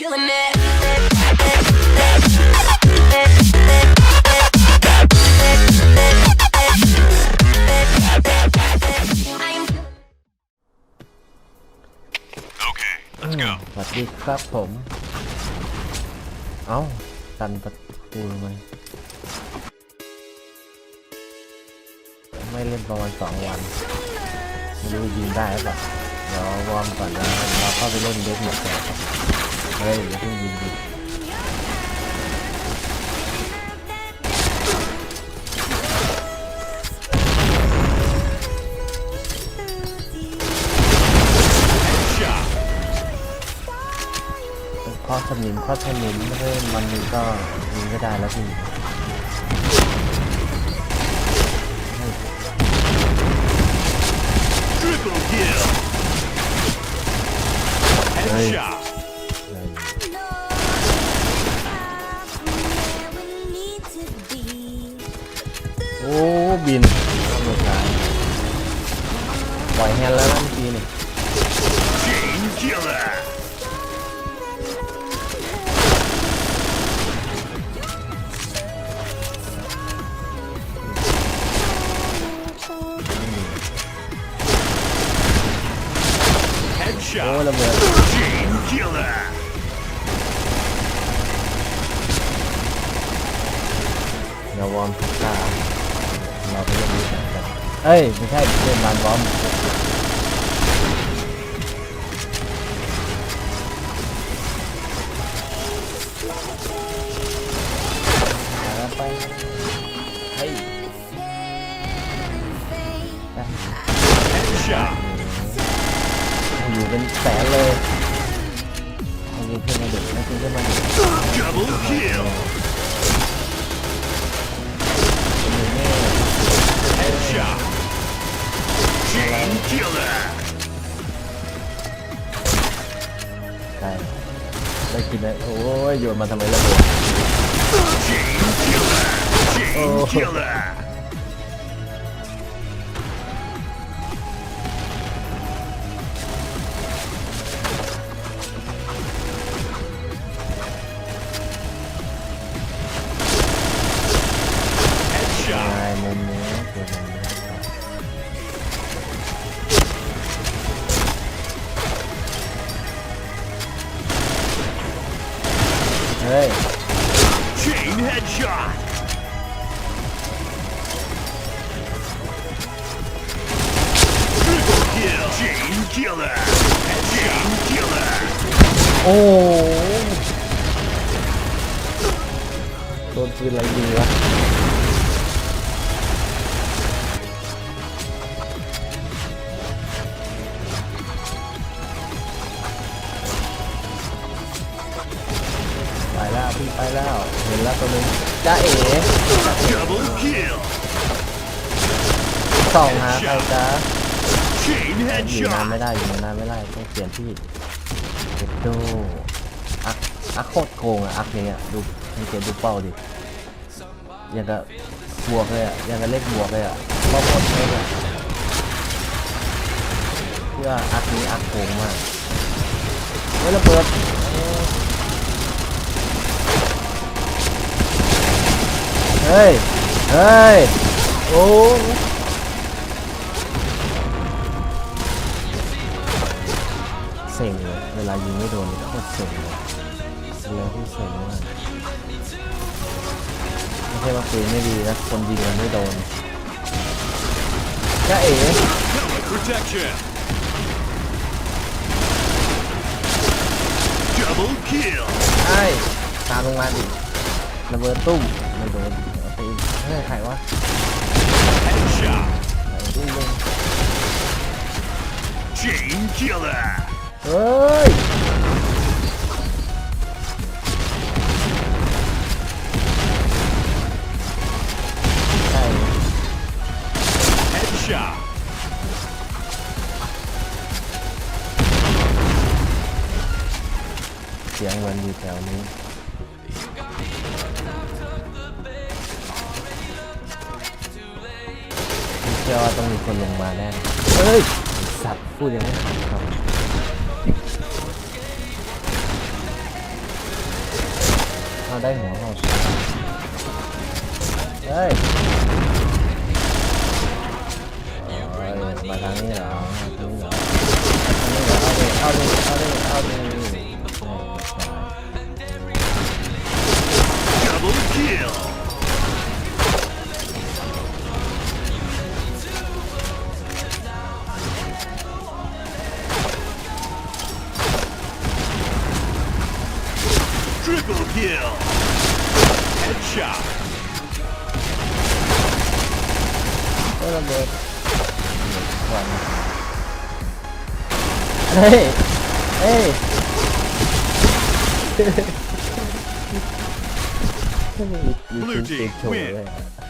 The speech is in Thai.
killing it. I'm อืมสวัสดีครับผม เอ้าตันประตูทำไมไม่เล่นประมาณสองวัน ไม่รู้ยิงได้หรือเปล่าเดี๋ยววอร์มก่อนแล้วเราเข้าไปเล่นเด็กหมดแล้ว เฮ้ยอย่าเพิ่งยิงดิข้อสนิมข้อสนิมไม่ได้มันนี้ก็ยิงไม่ได้แล้วพี่ Triple kill. Headshot. เลย อ้บินตำรวจตายปล่อยแฮนแล้วนะเมื่อกี้นี่ Chain killer. โอ้ระเบิด Chain killer. เดี๋ยววอร์มพิซซ่า เราไปเล่นนี้กันเอ้ย ไม่ใช่เล่นบานบอมไปเฮ้ยอยู่เป็นแสนเลยเอายิงขึ้นมาเด็กไม่ขึ้นขึ้นมาเด็ก ใช่ได้กินเลยโอ้ยโยนมาทำไมระเบิด Chain killer. Chain Oh. killer. ใช่ Headshot. มุมนี้เกิดมุมนี้ Chain headshot. Triple kill. Chain killer. Chain killer. โอ้โดนปืนอะไรยิงวะ ไปแล้ว เห็นแล้วตัวนึงจ้าเอ๋สองหาใครจ้าอยู่นานไม่ได้อยู่นานไม่ได้ต้องเปลี่ยนที่เจ็ดโดอักอักโคตรโกงอะอักเนี้อะดูให้เกมดูเป้าดิยังกับบวกเลยอะยังกับเลขบวกเลยอะรอบหมดเลยอะเพื่ออักนี้อักโกงมากเฮ้ยระเบิด เฮ้ย เฮ้ย โอ้เซ็งเลยเวลายิงไม่โดนโคตรเซ็งเลยเรือที่เซ็งมากไม่ใช่ว่าปืนไม่ดีนะคนยิงมันไม่โดนจ้าเอ๋ใช่ตามลงมาดิระเบิดตุ้มไม่โดน เอาไปอีกเฮ้ยใครวะ Headshot. ไหนตุ้มลง Chain killer. เฮ้ยใช่ Headshot. เสียงเหมือนอยู่แถวนี้ ชื่อว่าต้องมีคนลงมาแน่เอ้ยสัตว์พูดยังไม่ทันครับเอาได้หัวเราเฮ้ยมาทางนี้เหรอทางนี้เหรอ kill. Headshot. What a bit. Hey! Hey! Blue team win.